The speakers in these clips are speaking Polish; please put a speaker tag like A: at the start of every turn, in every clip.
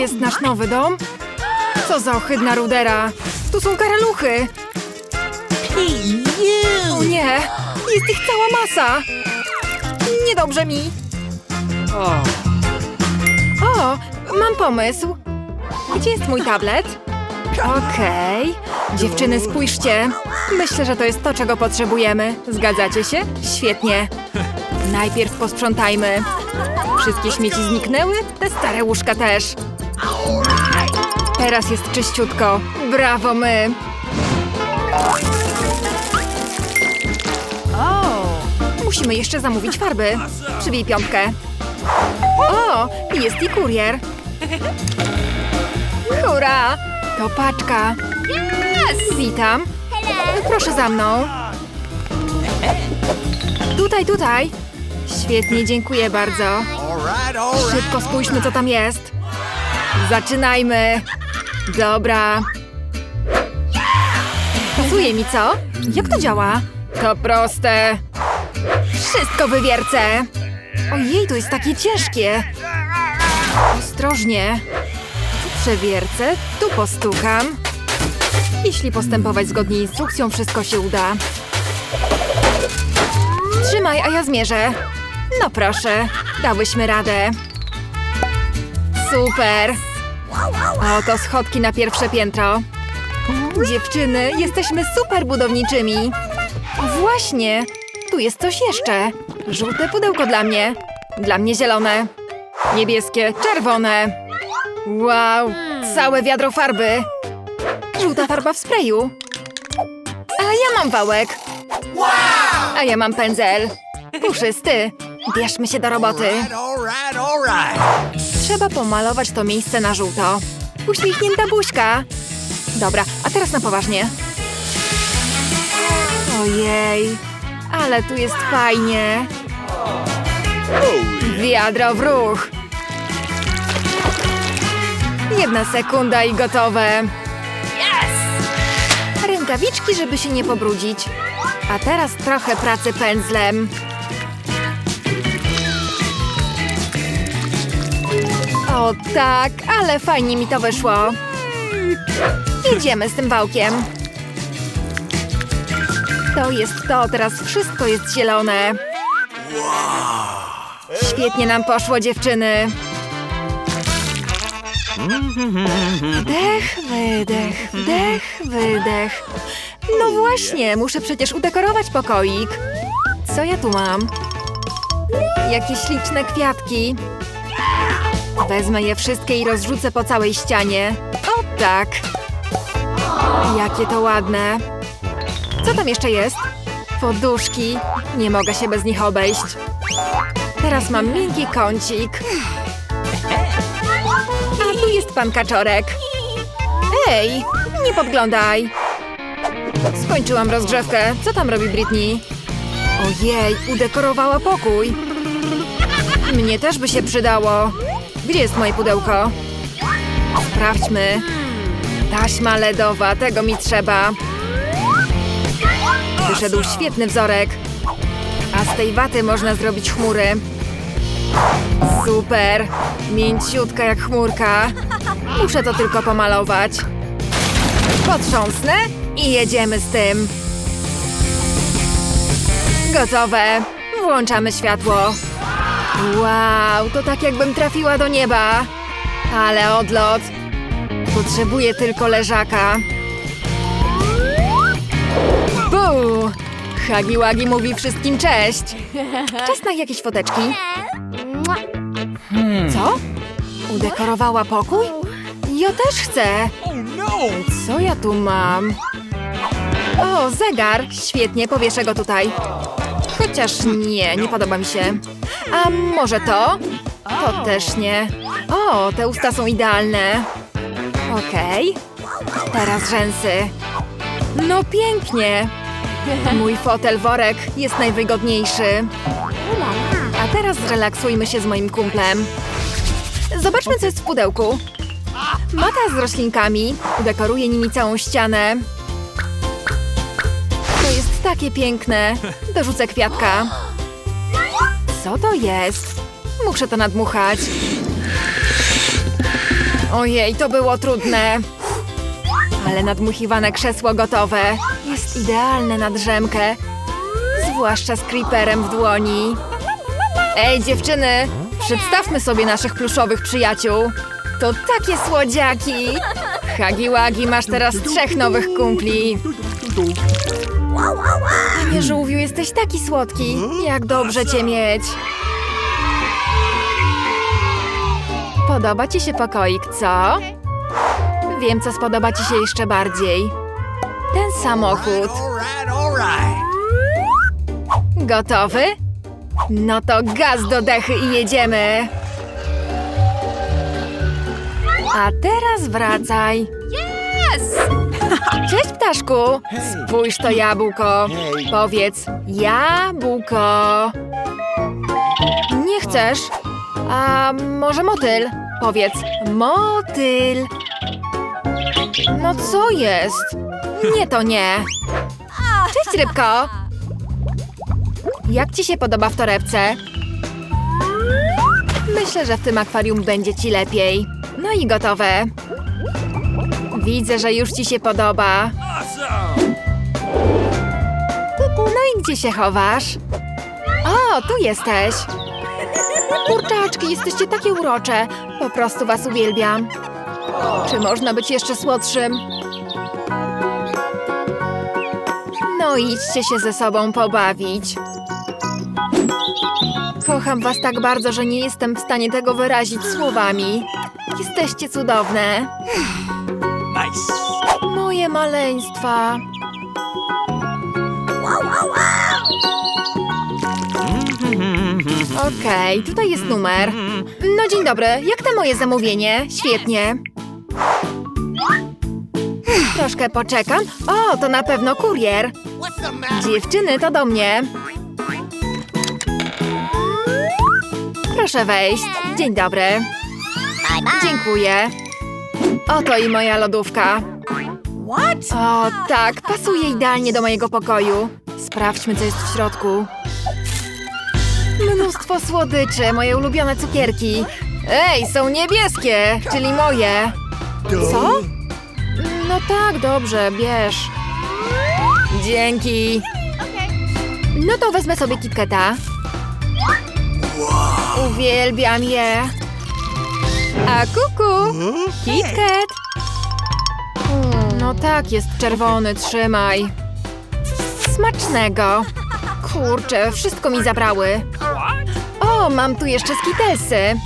A: jest nasz nowy dom? Co za ohydna rudera! Tu są karaluchy! O nie! Jest ich cała masa! Niedobrze mi! O, mam pomysł! Gdzie jest mój tablet? Okej. Dziewczyny, spójrzcie. Myślę, że to jest to, czego potrzebujemy. Zgadzacie się? Świetnie. Najpierw posprzątajmy. Wszystkie śmieci zniknęły, te stare łóżka też. Teraz jest czyściutko. Brawo my! Musimy jeszcze zamówić farby. Przybij piątkę. O, jest i kurier. Hurra! To paczka. Witam. Proszę za mną. Tutaj, tutaj. Świetnie, dziękuję bardzo. Szybko spójrzmy, co tam jest. Zaczynajmy. Dobra. Pasuje mi, co? Jak to działa? To proste. Wszystko wywiercę. Ojej, to jest takie ciężkie. Ostrożnie. Tu przewiercę, tu postukam. Jeśli postępować zgodnie z instrukcją, wszystko się uda. Trzymaj, a ja zmierzę. No proszę, dałyśmy radę. Super. Oto schodki na pierwsze piętro. Dziewczyny, jesteśmy super budowniczymi. Właśnie, tu jest coś jeszcze. Żółte pudełko dla mnie. Dla mnie zielone. Niebieskie, czerwone. Wow, całe wiadro farby. Żółta farba w sprayu. A ja mam wałek. A ja mam pędzel. Puszysty. Bierzmy się do roboty. Trzeba pomalować to miejsce na żółto. Uśmiechnięta buźka. Dobra, a teraz na poważnie. Ojej, ale tu jest fajnie. Wiadro w ruch. Jedna sekunda i gotowe. Rękawiczki, żeby się nie pobrudzić. A teraz trochę pracy pędzlem. O tak, ale fajnie mi to wyszło. Jedziemy z tym wałkiem. To jest to, teraz wszystko jest zielone. Świetnie nam poszło, dziewczyny. Wdech, wydech, wdech, wydech. No właśnie, muszę przecież udekorować pokoik. Co ja tu mam? Jakie śliczne kwiatki. Wezmę je wszystkie i rozrzucę po całej ścianie. O tak! Jakie to ładne. Co tam jeszcze jest? Poduszki. Nie mogę się bez nich obejść. Teraz mam miękki kącik. A tu jest pan kaczorek. Ej, nie podglądaj. Skończyłam rozgrzewkę. Co tam robi Britney? Ojej, udekorowała pokój. Mnie też by się przydało. Gdzie jest moje pudełko? Sprawdźmy. Taśma ledowa, tego mi trzeba. Wyszedł świetny wzorek. A z tej waty można zrobić chmury. Super. Mięciutka jak chmurka. Muszę to tylko pomalować. Potrząsnę i jedziemy z tym. Gotowe. Włączamy światło. Wow, to tak jakbym trafiła do nieba. Ale odlot. Potrzebuję tylko leżaka. Buu! Hagi Wagi mówi wszystkim cześć. Czas na jakieś foteczki. Co? Udekorowała pokój? Ja też chcę.
B: Oh no!
A: Co ja tu mam? O, zegar. Świetnie, powieszę go tutaj. Chociaż nie, nie podoba mi się. A może to? To też nie. O, te usta są idealne. Okej. Teraz rzęsy. No pięknie. Mój fotel worek jest najwygodniejszy. A teraz zrelaksujmy się z moim kumplem. Zobaczmy, co jest w pudełku. Mata z roślinkami. Dekoruję nimi całą ścianę. Takie piękne. Dorzucę kwiatka. Co to jest? Muszę to nadmuchać. Ojej, to było trudne. Ale nadmuchiwane krzesło gotowe. Jest idealne na drzemkę. Zwłaszcza z creeperem w dłoni. Ej, dziewczyny! Przedstawmy sobie naszych pluszowych przyjaciół. To takie słodziaki! Hagi Wagi, masz teraz trzech nowych kumpli. Panie żółwiu, jesteś taki słodki. Jak dobrze cię mieć. Podoba ci się pokoik, co? Wiem, co spodoba ci się jeszcze bardziej. Ten samochód. Gotowy? No to gaz do dechy i jedziemy. A teraz wracaj. Cześć, ptaszku. Spójrz to jabłko. Powiedz jabłko. Nie chcesz? A może motyl? Powiedz motyl. No co jest? Nie, to nie. Cześć, rybko. Jak ci się podoba w torebce? Myślę, że w tym akwarium będzie ci lepiej. No i gotowe. Widzę, że już ci się podoba. No i gdzie się chowasz? O, tu jesteś. Kurczaczki, jesteście takie urocze. Po prostu was uwielbiam. Czy można być jeszcze słodszym? No idźcie się ze sobą pobawić. Kocham was tak bardzo, że nie jestem w stanie tego wyrazić słowami. Jesteście cudowne.
B: Nice.
A: Moje maleństwa. Okej, tutaj jest numer. No dzień dobry, jak tam moje zamówienie? Świetnie. Troszkę poczekam. O, to na pewno kurier. Dziewczyny, to do mnie. Proszę wejść. Dzień dobry. Dziękuję. Oto i moja lodówka.
C: What?
A: O, tak, pasuje idealnie do mojego pokoju. Sprawdźmy, co jest w środku. Mnóstwo słodyczy, moje ulubione cukierki. Ej, są niebieskie, czyli moje. Co? No tak, dobrze, bierz. Dzięki. No to wezmę sobie KitKata. Uwielbiam je. A kuku, KitKat. No tak, jest czerwony, trzymaj. Smacznego. Kurczę, wszystko mi zabrały. O, mam tu jeszcze skitelsy.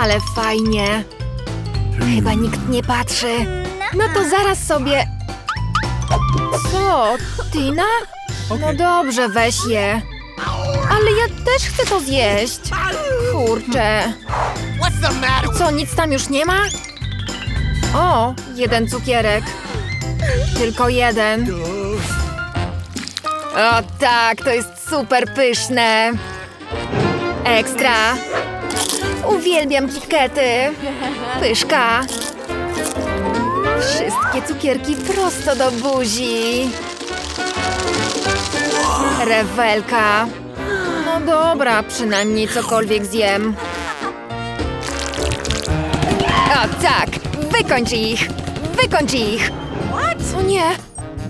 A: Ale fajnie. Chyba nikt nie patrzy. No to zaraz sobie... Co? Tina? No dobrze, weź je. Ale ja też chcę to zjeść. Kurczę. Co, nic tam już nie ma? O, jeden cukierek. Tylko jeden. O tak, to jest super pyszne. Ekstra. Uwielbiam kitkety. Pyszka. Wszystkie cukierki prosto do buzi. Rewelka. No dobra, przynajmniej cokolwiek zjem. O tak! Wykończ ich! Wykończ ich!
C: What?
A: O nie!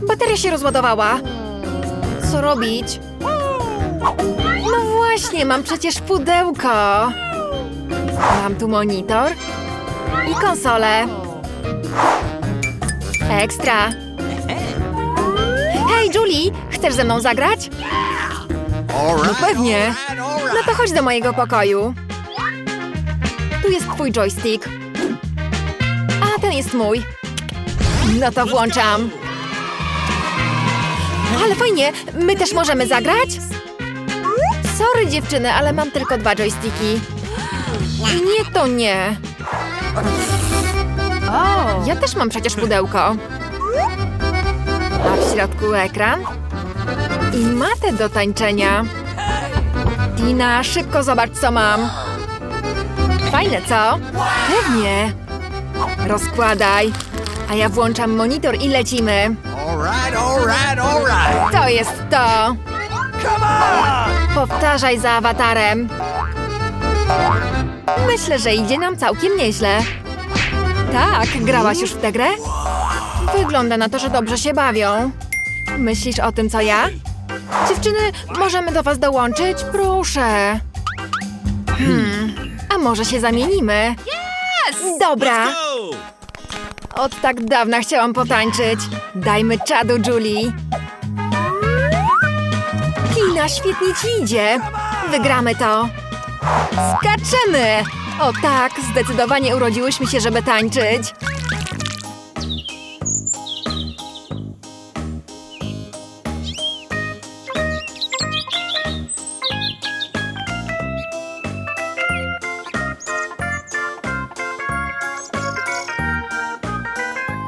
A: Bateria się rozładowała. Co robić? No właśnie, mam przecież pudełko. Mam tu monitor i konsolę. Ekstra. Hej, Julie, chcesz ze mną zagrać?
B: Right,
A: pewnie. No to chodź do mojego pokoju. Tu jest twój joystick. Ten jest mój. No to włączam. Ale fajnie, my też możemy zagrać? Sorry dziewczyny, ale mam tylko dwa joysticki. Nie, to nie. Ja też mam przecież pudełko. A w środku ekran i matę do tańczenia. Tina, szybko zobacz, co mam. Fajne, co? Pewnie. Rozkładaj. A ja włączam monitor i lecimy.
B: All right, all right, all right.
A: To jest to.
B: Come on!
A: Powtarzaj za awatarem. Myślę, że idzie nam całkiem nieźle. Tak, grałaś już w tę grę? Wygląda na to, że dobrze się bawią. Myślisz o tym, co ja? Dziewczyny, możemy do was dołączyć? Proszę. Hmm, a może się zamienimy? Dobra. Od tak dawna chciałam potańczyć. Dajmy czadu, Julie. Tina, świetnie ci idzie. Wygramy to. Skaczemy! O tak, zdecydowanie urodziłyśmy się, żeby tańczyć.